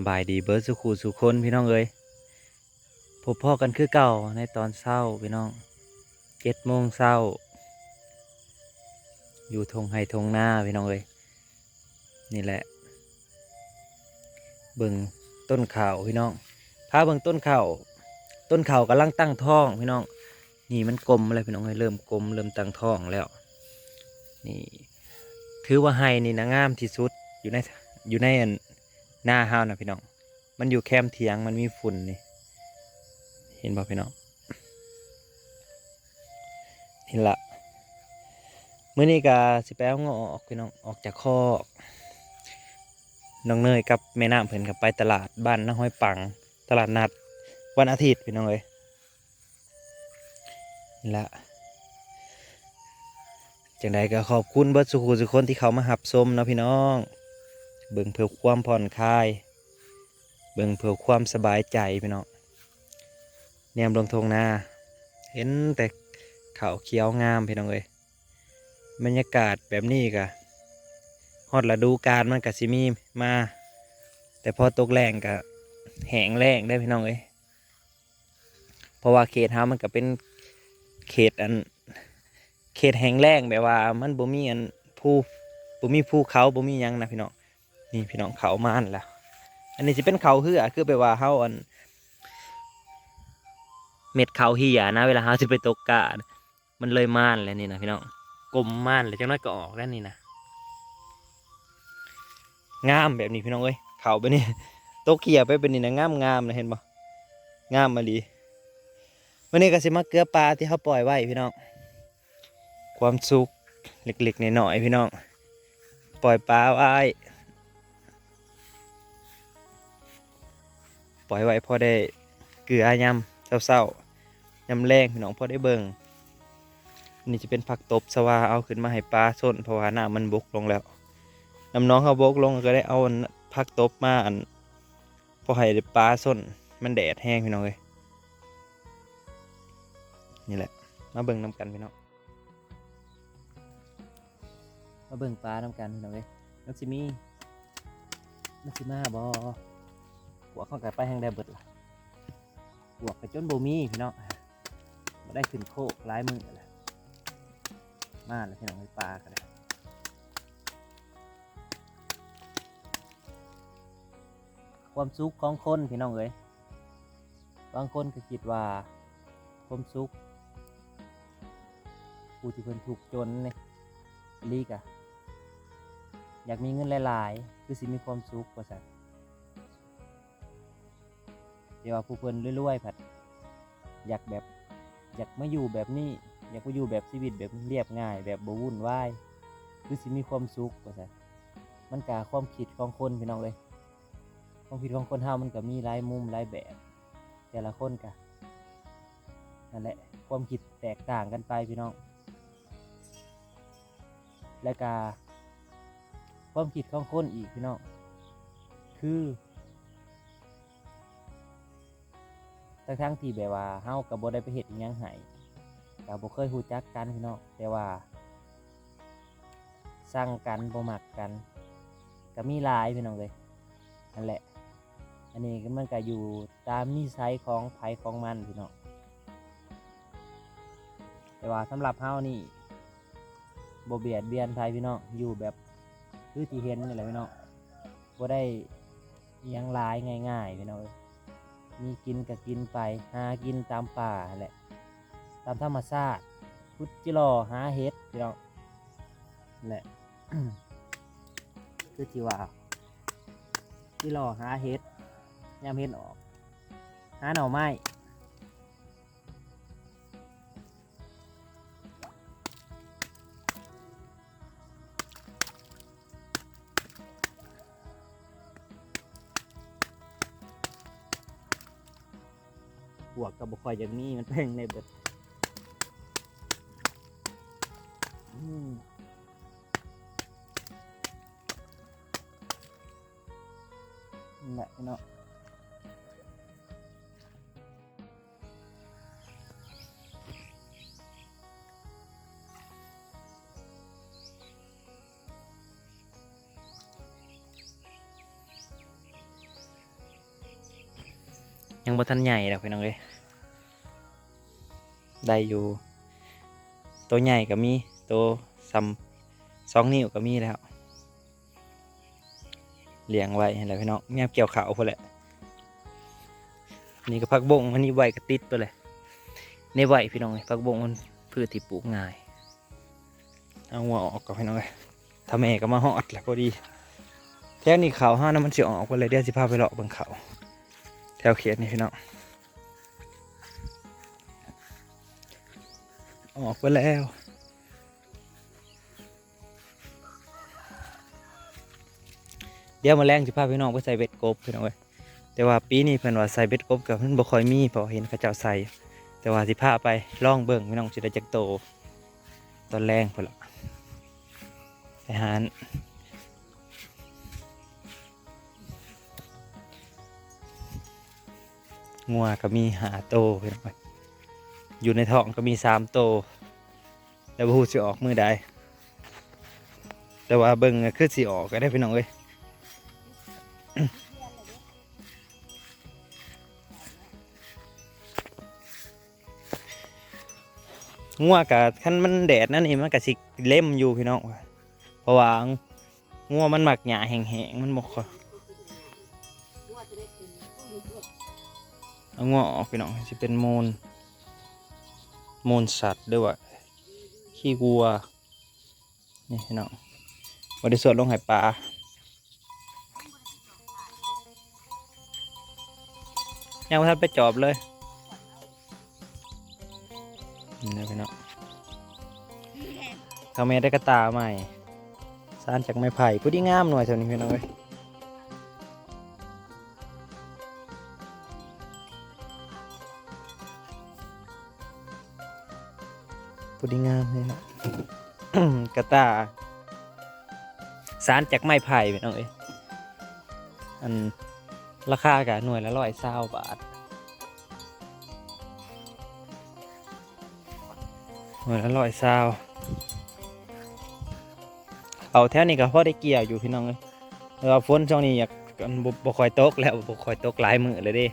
ำบายดีเบิร์ดสุขูสุคนพี่น้องเอ้ยพบพ่อกันคือเก่าในตอนเช้าพี่น้องเจ็ดโมงเช้า อยู่ทงไฮทงหน้าพี่น้องเอ้ยนี่แหละ เบิ่งต้นข่าวพี่น้องพาเบิ่งต้นข่าวต้นข่าวกำลังตั้งท้องพี่น้อง นี่มันกลมอะไรพี่น้องเอ้ยเริ่มกลมเริ่มตั้งท้องแล้วนี่ถือว่าไฮนี่นะงามที่สุดอยู่ในอยู่ในอัน หน้าห้าวนะพี่น้อง มันอยู่แคมเทียงมันมีฝุ่นนี่ เห็นบ่พี่น้องเห็นละเมื่อนี้ก็สิแปลงออกพี่น้องออกจากคอกน้องเนยกับแม่น้ำเพิ่นกับไปตลาดบ้านน้าห้อยปัง ตลาดนัด วันอาทิตย์พี่น้องเอ้ยนี่ละจังใดก็ขอบคุณเบิร์ดสุขุสุคนที่เขามาหับชมนะพี่น้อง เบิ่งเพื่อความผ่อนคลาย เบิ่งเพื่อความสบายใจพี่น้องแนมลงทงนาเห็นแต่เขาวเขียวงามพี่น้องเอ้ยบรรยากาศแบบนี้กะฮอดฤดูกาลมันกะสิมีมา แต่พอตกแรงกะแหงแรงได้พี่น้องเอ้ยเพราะว่าเขตเฮามันก็เป็นเขตอันเขตแห้งแล้งแบบว่ามันบ่มีอันภูบ่มีภูเขาบ่มีหยังนะพี่น้อง นี่พี่น้องเขามาอันแล้ว อันนี้สิเป็นเขาเหือคือแบบว่าเฮาอัน เม็ดเขาเหี่ยนะ เวลาเฮาสิไปตกกามันเลยม่านแล้วนี่นะพี่น้องกลมม่านแล้วจังน้อยก็ออกแล้วนี่นะงามแบบนี้พี่น้องเอ้ยเขาไปนี่ตกเขียไปเป็นนี่นะงามงามนะเห็นบ่งามมาดีวันนี้ก็สิมาเกลือปลาที่เขาปล่อยไว้พี่น้อง ความสุขเล็กๆน้อยๆพี่น้อง ปล่อยปลาไว้ ปล่อยไว้พอได้เกลือยำเศร้าๆยำแรงพี่น้องพอได้เบิ่งนี่จะเป็นผักตบสวาเอาขึ้นมาให้ปลาส้นเพราะว่าน้ำมันบกลงแล้วน้ำน้องเขาบกลงก็ได้เอาผักตบมาอันพอให้ปลาส้นมันแดดแห้งพี่น้องเลยนี่แหละ มาเบิ่งน้ำกันพี่น้องมาเบิ่งปลาทำกันพี่น้องเอ้ยนักสิมีนักสิมาบ่หั วกเข้ากันไปแห่งได้เบิดล่ะหัวไปจนโบมีพี่น้องมาได้ขึ้นโคกหลายมือแล้วมาแล้วพี่น้องไอ้ปลากันเลยความสุขของคนพี่น้องเอ้ยบางคนก็คิดว่าความสุขผู้ที่เพิ่นถูกจนเนี่ยลีกอะอยากมีเงินหลาย ๆ คือสิมีความสุขกว่าสัตว์ เดี๋ยวว่าผู้เพิ่นรวยๆผัดอยากแบบอยากมาอยู่แบบนี้ อยากมาอยู่แบบชีวิตแบบเรียบง่าย แบบบ่วุ่นวายคือสิมีความสุขกว่าสัตว์มันกาความคิดของคนพี่น้องเลย ความคิดของคนเฮามันก็มีหลายมุมหลายแบบ แต่ละคนกะนั่นแหละความคิดแตกต่างกันไปพี่น้อง และกาความคิดของคนอีกพี่น้องคือ ทั้งทั้งที่แบบว่าเฮากับบ่ได้ไปเฮ็ดอิหยังให้กับบ่เคยฮู้จักกันพี่น้องแต่ว่าสร้างกันบ่มักกันก็มีหลายพี่น้องเลยนั่นแหละ อันนี้ก็มันก็อยู่ตามนิสัยของไผของมันพี่น้องแต่ว่าสำหรับเฮานี่บ่เบียดเบียนไผพี่น้องอยู่แบบคือที่เห็นนี่แหละพี่น้องบ่ได้ยังหลายง่ายๆพี่น้องเอ้ย มีกินก็กินไป หากินตามป่าแหละ ตามธรรมชาติพุทจิรอหาเห็ดพี่น้องนั่แหละ คือที่ว่าจิรอหาเห็ดยามเห็ดออก หาหน่อไม้ บุคอยอย่างนี้มันเพ่งในเบิดแหละเนาะยังบ่ทันใหญ่ดอกพี่น้องเลย ได้อยู่ ตัวใหญ่ก็มี ตัวซ้ำสองนิ้วก็มีแล้วเลี้ยงไว้ให้แล้วพี่น้องแม่เกี่ยวขาวพอแหละนี่ก็พักบงอันนี้ไว้ก็ติดไปเลยในไว้พี่น้องเลยพักบงมันพืชที่ปลูกง่าย เอาหัวออกก่อนพี่น้องเลยถ้าแม่ก็มาหอดแหละพอดี แถวนี้เขาห้านะมันเสิออกไปเลยเดี๋ยวสิพาไปเลาะบิ่งเขา แถวเขตนี่พี่น้อง ออกไปแล้ว เดี๋ยวมาแรงสิพาพี่น้องไปใส่เบ็ดกบพี่น้องเว้ยแต่ว่าปีนี้เพิ่นว่าใส่เบ็ดกบกับมันบ่ค่อยมีเพราะเห็นเขาเจ้าใส่ แต่ว่าสิพาไปลองเบิ่งพี่น้องสิได้จักโต ตอนแรงพุ่นละไปหางัวก็มีหาโตพี่น้องเว้ย อยู่ในท้องก็มีสามโต แล้วบ่ฮู้สิออกมือใดแต่ว่าเบิ่งคือสิออกก็ได้พี่น้องเอ้ยงัวกับคันมันแดดนั่นนี่มันก็สิเล่มอยู่พี่น้องว่ะเพราะว่างัวมันหมักหญ้าแห้งๆมันบ่ค่อเอางัวออกพี่น้องสิเป็นมูล มูลสัตว์ด้วยว่าขี้วัวนี่พี่น้องบ่ได้สวดลงให้ปลายังบ่ทันไปจอบเลยนี่พี่น้องเขาแม่ได้กระตาใหม่สารจากไม้ไผ่ผู้ที่งามหน่อยเท่านี้พี่น้องเอ้ย ผู้ที่งามนี่นะ กระตาสารจากไม้ไผ่พี่น้องเอ้ยอันราคากะหน่วยละร้อยเศร้าบาทหน่วยละร้อยซาวเอาแถวนี้ก็พอได้เกี่ยวอยู่พี่น้องเลยแต่ว่าฝนช่วงนี้อยากบ่บ่คอยตกแล้วบ่ค่อยตกหลายมือเลยเด้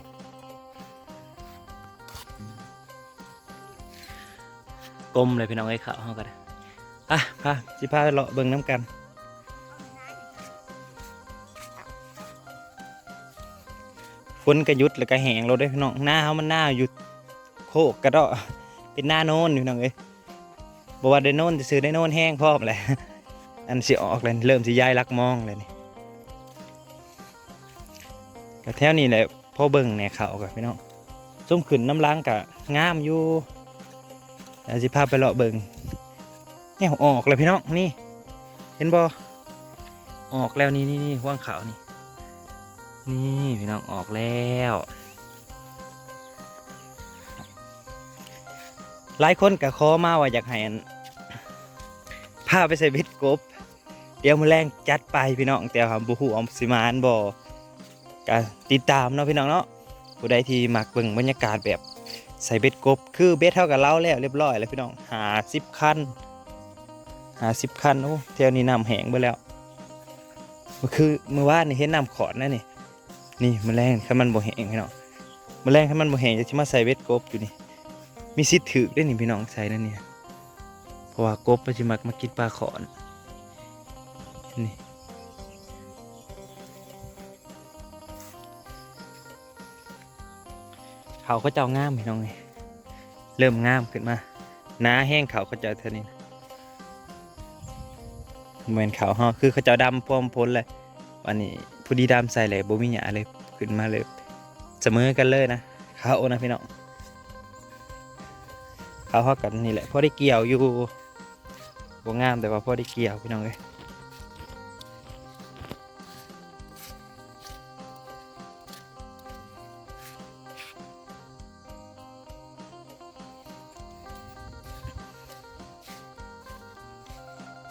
กลมเลยพี่น้องไอ้ขาวเฮาก็ได้อะพาสิพาไปเลาะเบิ่งน้ำกัน ฝนก็หยุดแล้วก็แหงเราได้พี่น้องหน้าเฮามันหน้าหยุดโคกกระดาะเป็นหน้าโน้นอยู่น้องเอ้ยบอกว่าได้โน้นจะซื้อได้โน้นแห้งพร้อมแหละอันสิออกเลยเริ่มสิย้ายลักมองเลยนี่ก็แถวนี้แหละพ่อเบิ่งเนี่ยเขากับพี่น้องส้มขึ้นน้ำล้างกะงามอยู่ เดี๋ยวสิพาไปเลาะเบิงเนี่ยออกเลยพี่น้องนี่ เห็นบ่ออกแล้วนี่นี่นี่ว่างขาวนี่ นี่พี่น้องออกแล้ว หลายคนก็ขอมาว่าอยากให้อันพาไปใส่บ็ดกบ เดี๋ยวมือแรงจัดไปพี่น้องแต่ว่าบ่ฮู้อมสิมานบ่ก็ติดตามเนาะพี่น้องเนาะผู้ใดที่มักเบิ่งบรรยากาศแบบ ใส่เบ็ดกบคือเบ็ดเท่ากับเราแล้วเรียบร้อยแล้วพี่น้องหา10คันหา10คันโอ้เที่ยวนี้น้ำแห้งไปแล้วคือเมื่อวานนี่เห็นน้ำขอดนะนี่นี่มื้อแรงถ้ามันบ่แห้งพี่น้องมื้อแรงถ้ามันบ่แห้งจะสิมาใส่เบ็ดกบอยู่นี่มีสิทธิ์ถือได้นี่พี่น้องใส่นั่นเนี่ยเพราะว่ากบมันจะมักมากินปลาขอนนี่ เขาก็เจ้างามพี่น้องไงเริ่มงามขึ้นมาน้าแห้งเขาก็เจ้าเท่านี้นเหมือนเขาวเฮาคือเขาเจ้าดำพร้อมพ้นเลยวันนี้ผู้ดีดำใส่เลยบ่มีหยาเลยขึ้นมาเลยเสมอกันเลยนะเขานะพี่น้องเขาฮอกันนี่แหละพอได้เกี่ยวอยู่บ่งามแต่ว่าพอได้เกี่ยวพี่น้องเอ้ย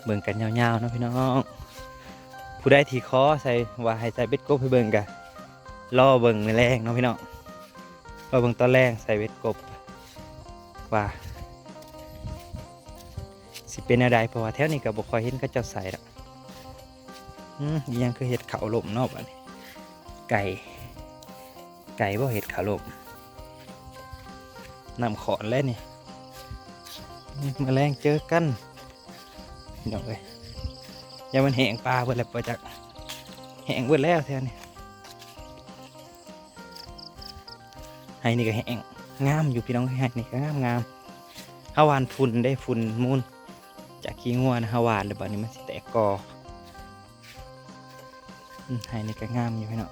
เบิ่งกันยาวๆนะพี่น้องผู้ใดที่ขอใส่ว่าให้ใส่เบ็ดกบให้เบิ่งกันรอเบิ่งในแรงเนาะพี่น้องรอเบิ่งตอนแรงใส่เบ็ดกบว่าสิเป็นอะไรเพราะว่าแถวนี้ก็บ่ค่อยเห็นเขาเจ้าใส่ละอืมอีหยังคือเห็ดเขาหลมนอกอันนี้ไก่ ไก่บ่เห็ดขาลมนำขอนแล้วนี่แมาแรงเจอกัน พี่น้องเลยอย่ามันแห้งปลาเบิดแล้วไปจากแห้งเบิดแล้วแท้นี่ให้นี่ก็แห้งงามอยู่พี่น้องให้นี่ก็งามงามฮาวานฝุ่นได้ฝุ่นมูลจากขี้งัวนะฮาวานหรือเปล่านี่มันสิแตกกออืมให้นี่ก็งามอยู่พี่น้อง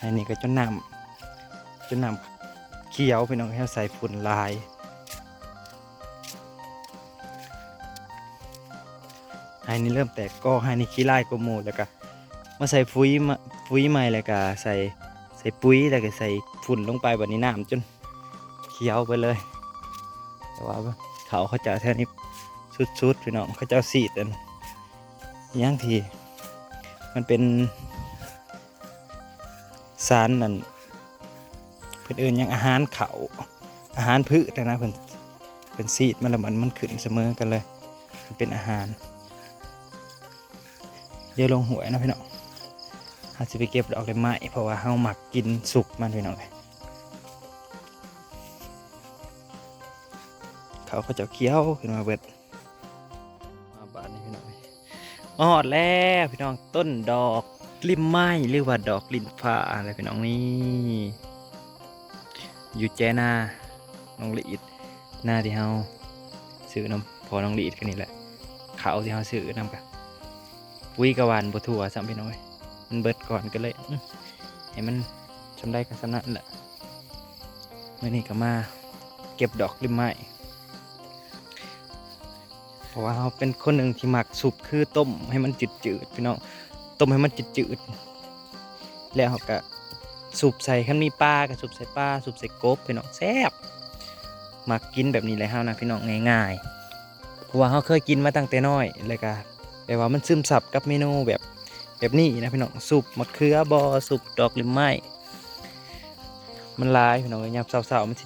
อันนี้ก็จนนำ จนนำเขียวพี่น้องให้ใส่ฝุ่นลายให้นี่เริ่มแตกก็ให้นี่ขี้ลายกว่าหมูแล้วก็มาใส่ฟุ้ยมาฟุ้ยใหม่แล้วก็ใส่ใส่ปุ๋ยแล้วก็ใส่ฝุ่นลงไปแบบนี้น้ำจนเขียวไปเลย แต่ว่าเขาเขาจะแท่นี้สุดๆพี่น้องเขาจะสีดอันย่างทีมันเป็นสารนั่น เพื่นเอื่นยังอาหารเขาอาหารพืชนะเพิ่นเป็นซีดมันละมันมันขึ้นเสมอกันเลย มันเป็นอาหารเดี๋ยวลงหวยนะพี่น้องหาสิไปเก็บดอกเลยไม้เพราะว่าเฮาหมักกินสุกมันพี่น้องเลยเขาเขาจะเคี้ยวขึ้นมาเบิดมาบานนี้พี่น้องออดแล้วพี่น้องต้นดอกลิ่มไม้หรือว่าดอกลิ้นฟ้าอะไรเป็นน้องนี่ อยู่แจนาน้องลีดหน้าที่เฮาซื้อน้ำพอน้องลีดกันนี่แหละเขาที่เฮาซื้อน้ำกันปุ๋ยกวานบัถั่วสัมพี่น้อยมันเบิดก่อนก็เลยอื้อให้มันชำได้กันสำนักแหละเมื่อนี้ก็มาเก็บดอกลิ้มไม้เพราะว่าเราเป็นคนหนึ่งที่หมักสุปคือต้มให้มันจืดๆพี่น้องต้มให้มันจืดๆแล้วเขาก็ สูบใส่ขั้นมีปลากับสูบใส่ปลาสูบใส่กบพี่น้องแซ่บมากินแบบนี้เลยเฮานะพี่น้องง่ายๆเพราะว่าเขาเคยกินมาตั้งแต่น้อยเลยก็แปลว่ามันซึมซับกับเมนูแบบแบบนี้นะพี่น้องสูบมะเขือบอสูบดอกลิมไม้มันลายพี่น้องยามเศร้าๆมัน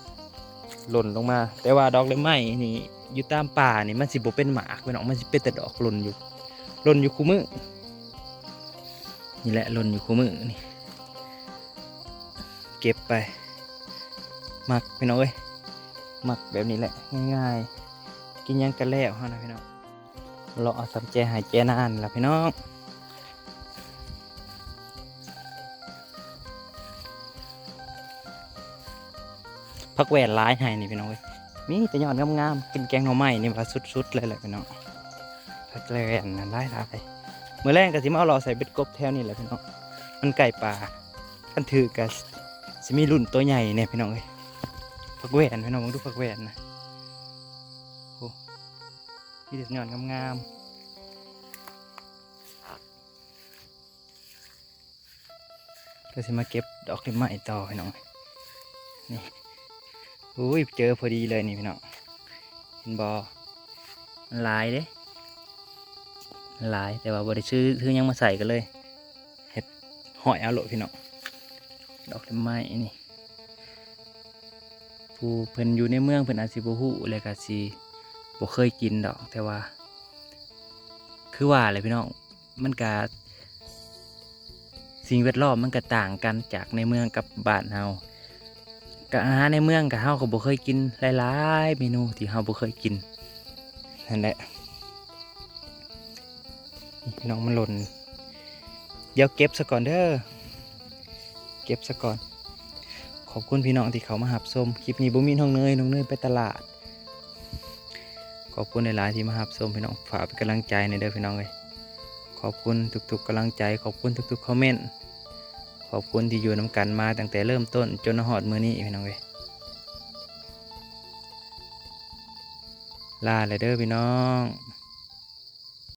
หล่นลงมา แต่ว่าดอกลิมไม้นี่อยู่ตามป่านี่มันสิบ่เป็นหมากพี่น้องมันสิเป็นแต่ดอกหล่นอยู่หล่นอยู่คู่มือนี่แหละหล่นอยู่คู่มือนี่ เก็บไปหมักพี่น้องเอ้ยหมักแบบนี้แหละง่ายๆ กินยังกันแล้วฮะนะพี่น้องเราเอาสำแจหายแจนานละพี่น้องพักแหวนร้ายให้นี่พี่น้องเอ้ยมีแต่ยอดงามๆกินแกงหน่อไม้นี่ว่าสุดๆเลยแหละพี่น้องพักแหวนนั่นร้ายร้ายเมื่อแรกก็สิมาเอาหล่อใส่เบ็ดกบแถวนี่แหละพี่น้องมันไก่ป่ากันถือกั นสิมีรุ่นตัวใหญ่เนี่ยพี่น้องเอ้ยผักแหวนพี่น้องมองดูผักแหวนนะโอ้มีแต่หย่อนงามๆก็สิมาเก็บดอกลิมไม้ต่อพี่น้อง นี่อุ้ยเจอพอดีเลยนี่พี่น้องเห็นบอมันลายเด้หลายแต่ว่าบริซื้อซื้อยังมาใส่กันเลย เห็ดหอยเอาโหลพี่น้อง ดอกไม้นี่ผู้เพิ่นอยู่ในเมืองเพิ่นอาจสิบ่ฮู้เลยก็สิบ่เคยกินดอก แต่ว่า คือว่าเลยพี่น้องมันก็สิ่งแวดล้อมมันก็ต่างกันจากในเมืองกับบ้านเฮาก็อาหารในเมืองกับเฮาก็บ่เคยกินหลายๆเมนูที่เฮาบ่เคยกินนั่นแหละพี่น้องมันหล่นเดี๋ยวเก็บซะก่อนเด้อ เก็บซะก่อน ขอบคุณพี่น้องที่เขามาหับชมคลิปนี้บุมีน้องเนยน้องเนยไปตลาด ขอบคุณในหลายๆที่มาหับชมพี่น้องฝากเป็นกำลังใจในเด้อพี่น้องเลยขอบคุณทุกๆกำลังใจขอบคุณทุกๆคอมเมนต์ขอบคุณที่อยู่น้ำกันมาตั้งแต่เริ่มต้นจนหอดมือนี้พี่น้องเลยลาเลยเด้อพี่น้อง